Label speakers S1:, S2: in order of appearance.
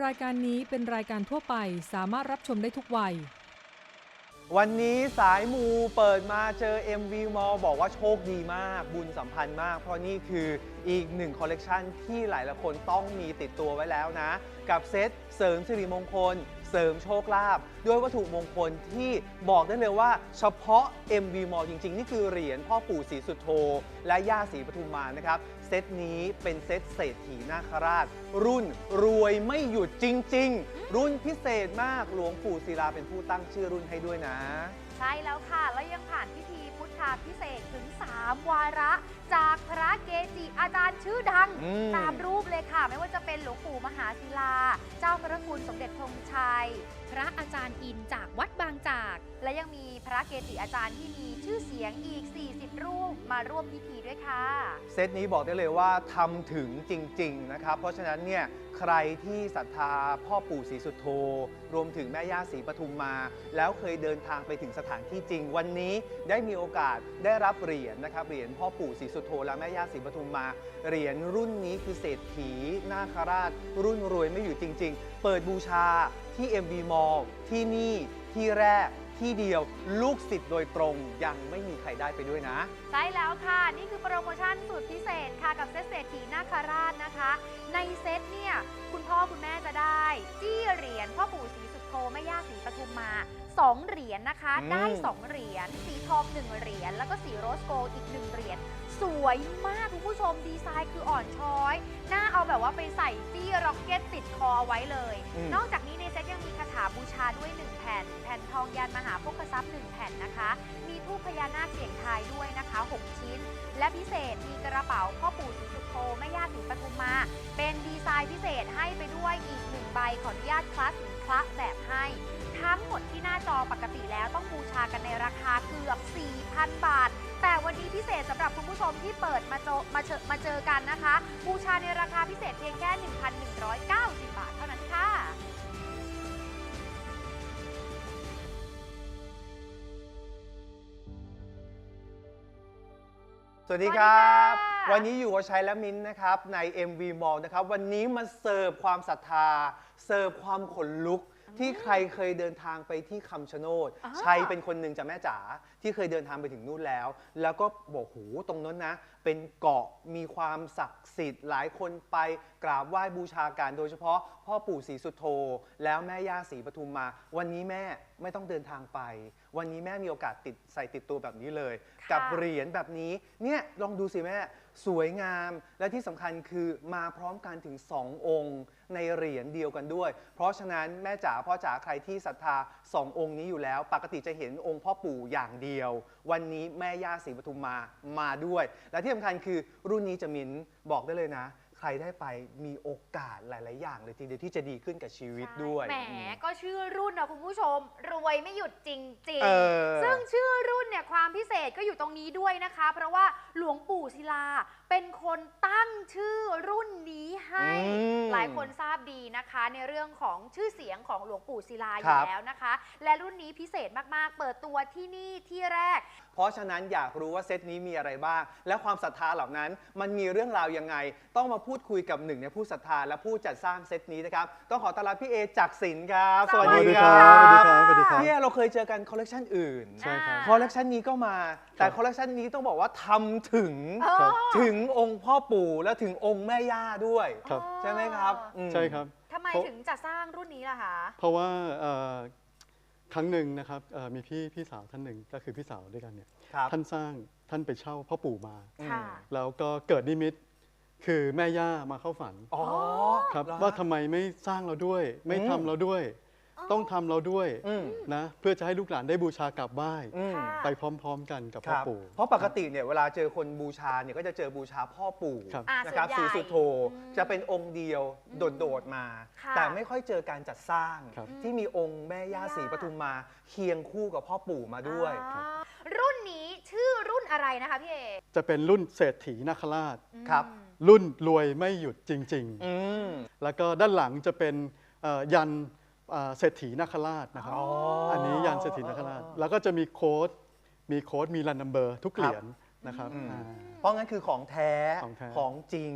S1: รายการนี้เป็นรายการทั่วไปสามารถรับชมได้ทุกวัย
S2: วันนี้สายมูเปิดมาเจอ MV Mall บอกว่าโชคดีมาก บุญสัมพันธ์มาก เพราะนี่คืออีกหนึ่งคอลเลกชันที่หลายๆคนต้องมีติดตัวไว้แล้วนะ กับเซตเสริมสิริมงคล เสริมโชคลาภด้วยวัตถุมงคลที่บอกได้เลยว่าเฉพาะ MV Mall จริง ๆ นี่คือเหรียญพ่อปู่ศรีสุโธและย่าศรีปทุมมานะครับ ซตนี้เป็นเซตเศรษฐีนาคราช รุ่นรวยไม่หยุดจริง ๆ รุ่นพิเศษมากหลวงปู่ศิลาเป็นผู้ตั้งชื่อรุ่นให้ด้วยนะ
S3: ใช่แล้วค่ะ แล้วยังผ่านพิธีพุทธาพิเศษกถึง 3 วาระ จากพระเกจิอาจารย์ชื่อดัง
S2: อืม
S3: ตามรูปเลยค่ะ ไม่ว่าจะเป็นหลวงปู่มหาศิลา เจ้าพระคุณสมเด็จธงชัย พระอาจารย์อินจากวัดบางจาก และยังมีพระเกจิอาจารย์ที่มีชื่อเสียงอีก 40 รูปมาร่วมพิธีด้วยค่ะ
S2: เซตนี้บอกได้เลยว่าทำถึงจริง ๆ นะครับ เพราะฉะนั้นเนี่ยใครที่ศรัทธาพ่อปู่ศรีสุโธรวมถึงแม่ย่าศรีปทุมมา แล้วเคยเดินทางไปถึงสถานที่จริง วันนี้ได้มีโอกาสได้รับเหรียญนะครับเหรียญพ่อปู่ศรีสุโธและแม่ย่าศรีปทุมมา เหรียญรุ่นนี้คือเศรษฐีนาคราช รุ่นรวยไม่อยู่จริง ๆ เปิดบูชาที่ MV Mall ที่นี่ที่แรกที่เดียวลูกศิษย์โดยตรงยังไม่มีใครได้ไปด้วยนะ
S3: ใช่แล้วค่ะ นี่คือโปรโมชั่นสุดพิเศษค่ะกับเซตเศรษฐีนาคาราชนะคะ ในเซตเนี่ย คุณพ่อคุณแม่จะได้ จี้เหรียญพ่อปู่ ทุมมา 2 เหรียญนะคะ
S2: อืม
S3: ได้ 2 เหรียญ สีทอง 1 เหรียญ แล้วก็สีโรสโกลด์อีก 1 เหรียญ สวยมากคุณผู้ชม ดีไซน์คืออ่อนช้อย น่าเอาแบบว่าไปใส่จี้ร็อกเก็ตติดคอเอาไว้เลย
S2: อืม
S3: นอกจากนี้ในเซตยังมีคาถาบูชาด้วย 1 แผ่น แผ่นทองยันมหาโภคทรัพย์ 1 แผ่นนะคะ มีทูปพญานาคเสียงทายด้วยนะคะ 6 ชิ้น และพิเศษมีกระเป๋าพ่อปู่ศรีสุโธแม่ย่าศรีปทุมมา เป็นดีไซน์พิเศษให้ไปด้วยอีกหนึ่งใบ ขออนุญาตคลาสถึงคละแบบให้ ทั้งหมดที่หน้าจอปกติแล้วต้องบูชากันในราคาเกือบ 4,000 บาท แต่วันนี้พิเศษสำหรับคุณผู้ชมที่เปิดมาเจอมาเจอมาเจอกันนะคะ บูชาในราคาพิเศษเพียงแค่ 1,190 บาทเท่านั้นค่ะ
S2: สวัสดีครับ
S3: วัสดีค่ะ
S2: วันนี้อยู่กับชัยและมิ้นท์นะครับใน MV Mall นะครับวันนี้มาเสิร์ฟความศรัทธา เสิร์ฟความขนลุกที่ใครเคยเดินทางไปที่คำชะโนด
S3: อ๋อ
S2: ชัยเป็นคนหนึ่งจากแม่จ๋าที่เคยเดินทางไปถึงนู่นแล้ว แล้วก็บอกโหตรงนั้นนะ เป็นเกาะมีความศักดิ์สิทธิ์หลายคนไปกราบไหว้บูชาการโดยเฉพาะ พ่อปู่ศรีสุโธแล้วแม่ย่าศรีปทุมมา วันนี้แม่ไม่ต้องเดินทางไป วันนี้แม่มีโอกาสติดใส่ติดตัวแบบนี้เลย
S3: ค่ะ
S2: กับเหรียญแบบนี้เนี่ยลองดูสิแม่สวยงาม และที่สำคัญคือมาพร้อมกันถึง 2 องค์ ในเหรียญเดียวกันด้วย เพราะฉะนั้นแม่จ๋าพ่อจ๋าใครที่ศรัทธา 2 องค์นี้อยู่แล้ว ปกติจะเห็นองค์พ่อปู่อย่างเดียว วันนี้แม่ย่าศรีปทุมมามาด้วย และที่สำคัญคือรุ่นนี้จะมินบอกได้เลยนะ ใครได้ไปมีโอกาสหลาย ๆ อย่างเลยทีเดียวที่จะดีขึ้นกับชีวิตด้วย
S3: แหมก็ชื่อรุ่นนะคุณผู้ชม รวยไม่หยุดจริง
S2: เอ
S3: ๆ
S2: อ
S3: ซึ่งชื่อรุ่นเนี่ยความพิเศษก็อยู่ตรงนี้ด้วยนะคะ เพราะว่าหลวงปู่ ศิลา เป็นคนตั้งชื่อรุ่นนี้ให้
S2: อืม
S3: หลายคนทราบดีนะคะ ในเรื่องของชื่อเสียงของหลวงปู่ศิลาอ
S2: ครั
S3: ยู่
S2: บ
S3: แล้วนะคะ และรุ่นนี้พิเศษมากๆ เปิดตัวที่นี่ที่แรก
S2: เพราะฉะนั้นอยากรู้ว่าเซตนี้มีอะไรบ้าง และความศรัทธาเหล่านั้น มันมีเรื่องราวยังไง ต้องมาพูดคุยกับหนึ่งในผู้ศรัทธาและผู้จัดสร้างเซตนี้นะครับ ต้องขอต้อนรับพี่เอจากสินครับ
S3: สวัสดี
S2: ครั
S3: สวัสดีครับ
S4: สวัสดีครับ
S2: พี่เอเราเคยเจอกันคอลเลกชันอื่น
S4: ใช่ครับ
S2: คอลเลกชันนี้ก็มา แต่
S4: ครับ
S2: คอลเลกชันนี้ต้องบอกว่าทำถึง
S3: เออ
S4: ครับ
S2: ถึงองค์พ่อปู่และถึงองค์แม่ย่าด้วย
S4: ครับ
S2: ใช่ไหมครับอืม
S4: ใช่ครับ
S3: ทำไม
S4: เพราะ
S3: ถึงจะสร้างรุ่นนี้ล่ะคะ
S4: เพราะว่าเอ่อครั้งหนึ่งนะครับเอ่อมีพี่พี่สาวท่านหนึ่งก็คือพี่สาวด้วยกันเนี่ย
S2: ครับ
S4: ท่านสร้างท่านไปเช่าพ่อปู่มา
S2: อืม
S3: ค่ะ
S4: แล้วก็เกิดนิมิตคือแม่ย่ามาเข้าฝัน
S2: อ๋อ
S4: ครับ
S2: เหรอ
S4: ว่าทำไมไม่สร้างเราด้วย ไม่
S2: อืม
S4: ทำเราด้วย ต้องทำเราด้วย
S2: อืม
S4: นะเพื่อจะให้ลูกหลานได้บูชากราบไหว้
S2: อืม
S3: ค่ะ
S4: ไปพร้อม ๆ กันกับ
S2: ค
S4: พ่อ
S2: รับ
S4: ปู่
S2: เพราะปกติเนี่ยเวลาเจอคนบูชาเนี่ยก็จะเจอบูชาพ่อปู่
S4: ครับ
S3: อ่า
S2: นะครับ
S3: ส่
S2: สี
S3: วนใหญ่
S2: สุโธ
S3: อืม
S2: จะเป็นองค์เดียวโดดๆมา
S3: ค่ะ
S2: แต่ไม่ค่อยเจอการจัดสร้าง
S4: ครับ
S2: ที่มีองค์แม่ย่า
S3: แม่ย่า
S2: ศรีปทุมมาเคียงคู่กับพ่อปู่มาด้วย
S3: อ่ารุ่นนี้ชื่อรุ่นอะไรนะคะพี่เอก
S4: จะเป็นรุ่นเศรษฐีนาคราช
S2: ครับ
S3: อืม
S4: รุ่นรวยไม่หยุดจริงๆ
S2: อืม
S4: แล้วก็ด้านหลังจะเป็นเอ่อยันเอ่อ เศรษฐีนาคราชนะครับ
S2: อ๋ออั
S4: อันนี้ยันเศรษฐีนาคราช แล้วก็จะมีโค้ด มีโค้ด มีรันนัมเบอร์ทุกเหรียญนะครับ
S2: อืม
S4: อ่า
S2: เพราะงั้นคือของแท้
S4: ของแท้
S2: ของจริง